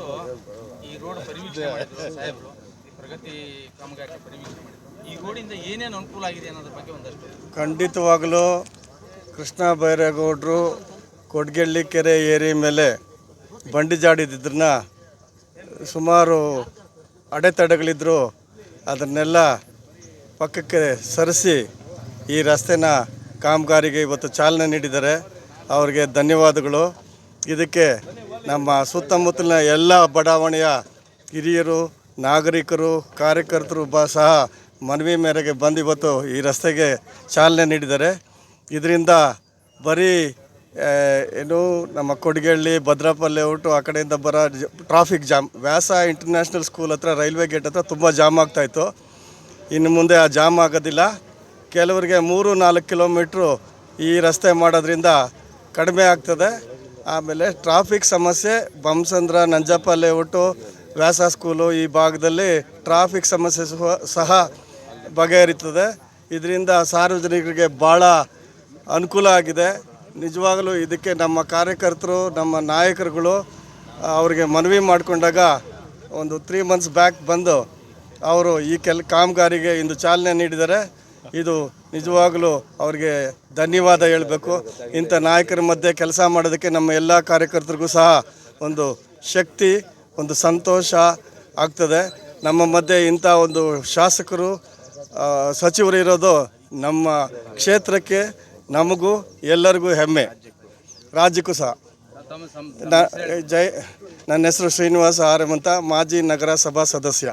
ಇವತ್ತು ಈ ರೋಡ್ ಪರಿವೀಕ್ಷಣೆ ಮಾಡಿದ್ರು ಸಾಹೇಬರು. ಪ್ರಗತಿ ಕಾಮಗಾರಿ ಪರಿವೀಕ್ಷಣೆ ಮಾಡಿದ್ರು. ಈ ರೋಡಿಂದ ಏನೇನು ಅನುಕೂಲ ಆಗಿದೆ ಅನ್ನೋದ್ರ ಬಗ್ಗೆ ಒಂದಷ್ಟು ಖಂಡಿತವಾಗಲೂ ಕೃಷ್ಣ ಬೈರೇಗೌಡರು ಕೊಡ್ಗೆಳ್ಳಿ ಕೆರೆ ಏರಿ ಮೇಲೆ ಬಂಡಿ ಜಾಡಿದ್ರನ್ನ ಸುಮಾರು ಅಡೆತಡೆಗಳಿದ್ದರು ಅದನ್ನೆಲ್ಲ ಪಕ್ಕಕ್ಕೆ ಸರಿಸಿ ಈ ರಸ್ತೆನ ಕಾಮಗಾರಿಗೆ ಇವತ್ತು ಚಾಲನೆ ನೀಡಿದ್ದಾರೆ. ಅವರಿಗೆ ಧನ್ಯವಾದಗಳು. ಇದಕ್ಕೆ ನಮ್ಮ ಸುತ್ತಮುತ್ತಲಿನ ಎಲ್ಲ ಬಡಾವಣೆಯ ಹಿರಿಯರು, ನಾಗರಿಕರು, ಕಾರ್ಯಕರ್ತರು ಬ ಸಹ ಮನವಿ ಮೇರೆಗೆ ಬಂದು ಇವತ್ತು ಈ ರಸ್ತೆಗೆ ಚಾಲನೆ ನೀಡಿದ್ದಾರೆ. ಇದರಿಂದ ಬರೀ ಏನು ನಮ್ಮ ಕೊಡಗಳ್ಳಿ ಭದ್ರಾಪಲ್ಲೆ ಔಟು ಆ ಕಡೆಯಿಂದ ಬರೋ traffic jam Vyasa international school ಹತ್ರ ರೈಲ್ವೆ ಗೇಟ್ ಹತ್ರ ತುಂಬ ಜಾಮ್ ಆಗ್ತಾಯಿತ್ತು ಇನ್ನು ಮುಂದೆ ಆ ಜಾಮ್ ಆಗೋದಿಲ್ಲ. ಕೆಲವರಿಗೆ ಮೂರು ನಾಲ್ಕು ಕಿಲೋಮೀಟ್ರು ಈ ರಸ್ತೆ ಮಾಡೋದ್ರಿಂದ ಕಡಿಮೆ ಆಗ್ತದೆ. ಆಮೇಲೆ ಟ್ರಾಫಿಕ್ ಸಮಸ್ಯೆ ಬಂಸಂದ್ರ ನಂಜಪ್ಪ ಲೇಔಟು, ವ್ಯಾಸ ಸ್ಕೂಲು ಈ ಭಾಗದಲ್ಲಿ ಟ್ರಾಫಿಕ್ ಸಮಸ್ಯೆ ಸಹ- ಬಗೆಹರಿತದೆ. ಇದರಿಂದ ಸಾರ್ವಜನಿಕರಿಗೆ ಭಾಳ ಅನುಕೂಲ ಆಗಿದೆ. ನಿಜವಾಗಲೂ ಇದಕ್ಕೆ ನಮ್ಮ ಕಾರ್ಯಕರ್ತರು, ನಮ್ಮ ನಾಯಕರುಗಳು, ಅವರಿಗೆ ಮನವಿ ಮಾಡಿಕೊಂಡಾಗ ಒಂದು ತ್ರೀ ಮಂತ್ಸ್ ಬ್ಯಾಕ್ ಬಂದು ಅವರು ಈ ಕೆಲ, ಕಾಮಗಾರಿಗೆ ಇಂದು ಚಾಲನೆ ನೀಡಿದ್ದಾರೆ. ಇದು ನಿಜವಾಗಲೂ ಅವರಿಗೆ ಧನ್ಯವಾದ ಹೇಳಬೇಕು. ಇಂಥ ನಾಯಕರ ಮಧ್ಯೆ ಕೆಲಸ ಮಾಡೋದಕ್ಕೆ ನಮ್ಮ ಎಲ್ಲ ಕಾರ್ಯಕರ್ತರಿಗೂ ಸಹ ಒಂದು ಶಕ್ತಿ, ಒಂದು ಸಂತೋಷ ಆಗ್ತದೆ. ನಮ್ಮ ಮಧ್ಯೆ ಇಂಥ ಒಂದು ಶಾಸಕರು ಸಚಿವರು ಇರೋದು ನಮ್ಮ ಕ್ಷೇತ್ರಕ್ಕೆ ನಮಗೂ ಎಲ್ಲರಿಗೂ ಹೆಮ್ಮೆ. ರಾಜ್ಯಕ್ಕೂ ಸಹ. ಜೈ, ನನ್ನ ಹೆಸರು ಶ್ರೀನಿವಾಸ ಆರಮ್ ಅಂತ ಮಾಜಿ ನಗರಸಭಾ ಸದಸ್ಯ.